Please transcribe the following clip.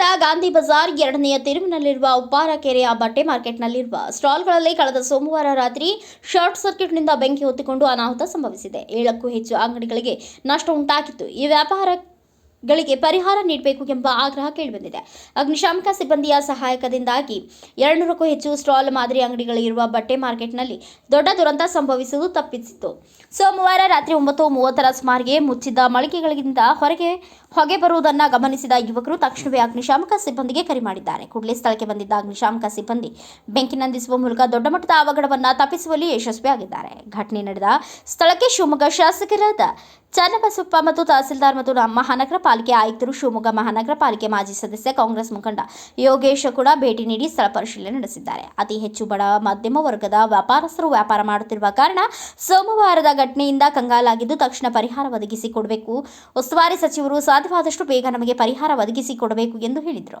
ಗಾಂಧಿ ಬಜಾರ್ ಎರಡನೆಯ ತಿರುವಿನಲ್ಲಿರುವ ಉಪ್ಪಾರ ಕೆರೆಯ ಬಟ್ಟೆ ಮಾರ್ಕೆಟ್ನಲ್ಲಿರುವ ಸ್ಟಾಲ್ಗಳಲ್ಲಿ ಕಳೆದ ಸೋಮವಾರ ರಾತ್ರಿ ಶಾರ್ಟ್ ಸರ್ಕ್ಯೂಟ್ನಿಂದ ಬೆಂಕಿ ಹೊತ್ತಿಕೊಂಡು ಅನಾಹುತ ಸಂಭವಿಸಿದೆ. ಏಳಕ್ಕೂ ಹೆಚ್ಚು ಅಂಗಡಿಗಳಿಗೆ ನಷ್ಟ ಉಂಟಾಗಿತ್ತು. ಈ ವ್ಯಾಪಾರಗಳಿಗೆ ಪರಿಹಾರ ನೀಡಬೇಕು ಎಂಬ ಆಗ್ರಹ ಕೇಳಿಬಂದಿದೆ. ಅಗ್ನಿಶಾಮಕ ಸಿಬ್ಬಂದಿಯ ಸಹಾಯಕದಿಂದಾಗಿ ಎರಡುನೂರಕ್ಕೂ ಹೆಚ್ಚು ಸ್ಟಾಲ್ ಮಾದರಿ ಅಂಗಡಿಗಳಿರುವ ಬಟ್ಟೆ ಮಾರ್ಕೆಟ್ನಲ್ಲಿ ದೊಡ್ಡ ದುರಂತ ಸಂಭವಿಸುವುದು ತಪ್ಪಿಸಿತ್ತು. ಸೋಮವಾರ ರಾತ್ರಿ ಒಂಬತ್ತು ಮೂವತ್ತರ ಸುಮಾರಿಗೆ ಮುಚ್ಚಿದ್ದ ಮಳಿಗೆಗಳಿಂದ ಹೊರಗೆ ಹೊಗೆ ಬರುವುದನ್ನು ಗಮನಿಸಿದ ಯುವಕರು ತಕ್ಷಣವೇ ಅಗ್ನಿಶಾಮಕ ಸಿಬ್ಬಂದಿಗೆ ಕರೆ ಮಾಡಿದ್ದಾರೆ. ಕೂಡಲೇ ಸ್ಥಳಕ್ಕೆ ಬಂದಿದ್ದ ಅಗ್ನಿಶಾಮಕ ಸಿಬ್ಬಂದಿ ಬೆಂಕಿ ನಂದಿಸುವ ಮೂಲಕ ದೊಡ್ಡ ಮಟ್ಟದ ಅವಘಡವನ್ನು ತಪ್ಪಿಸುವಲ್ಲಿ ಯಶಸ್ವಿಯಾಗಿದ್ದಾರೆ. ಘಟನೆ ನಡೆದ ಸ್ಥಳಕ್ಕೆ ಶಿವಮೊಗ್ಗ ಶಾಸಕರಾದ ಚನ್ನಬಸಪ್ಪ ಮತ್ತು ತಹಸೀಲ್ದಾರ್ ಮತ್ತು ಮಹಾನಗರ ಪಾಲಿಕೆ ಆಯುಕ್ತರು ಶಿವಮೊಗ್ಗ ಮಹಾನಗರ ಪಾಲಿಕೆ ಮಾಜಿ ಸದಸ್ಯ ಕಾಂಗ್ರೆಸ್ ಮುಖಂಡ ಯೋಗೇಶ್ ಕೂಡ ಭೇಟಿ ನೀಡಿ ಸ್ಥಳ ಪರಿಶೀಲನೆ ನಡೆಸಿದ್ದಾರೆ. ಅತಿ ಹೆಚ್ಚು ಬಡ, ಮಧ್ಯಮ ವರ್ಗದ ವ್ಯಾಪಾರಸ್ಥರು ವ್ಯಾಪಾರ ಮಾಡುತ್ತಿರುವ ಕಾರಣ ಸೋಮವಾರದ ಘಟನೆಯಿಂದ ಕಂಗಾಲಾಗಿದ್ದು ತಕ್ಷಣ ಪರಿಹಾರ ಒದಗಿಸಿ ಕೊಡಬೇಕು ಉಸ್ತುವಾರಿ ಸಚಿವರು ಸಾಧ್ಯವಾದಷ್ಟು ಬೇಗ ನಮಗೆ ಪರಿಹಾರ ಒದಗಿಸಿ ಕೊಡಬೇಕು ಎಂದು ಹೇಳಿದರು.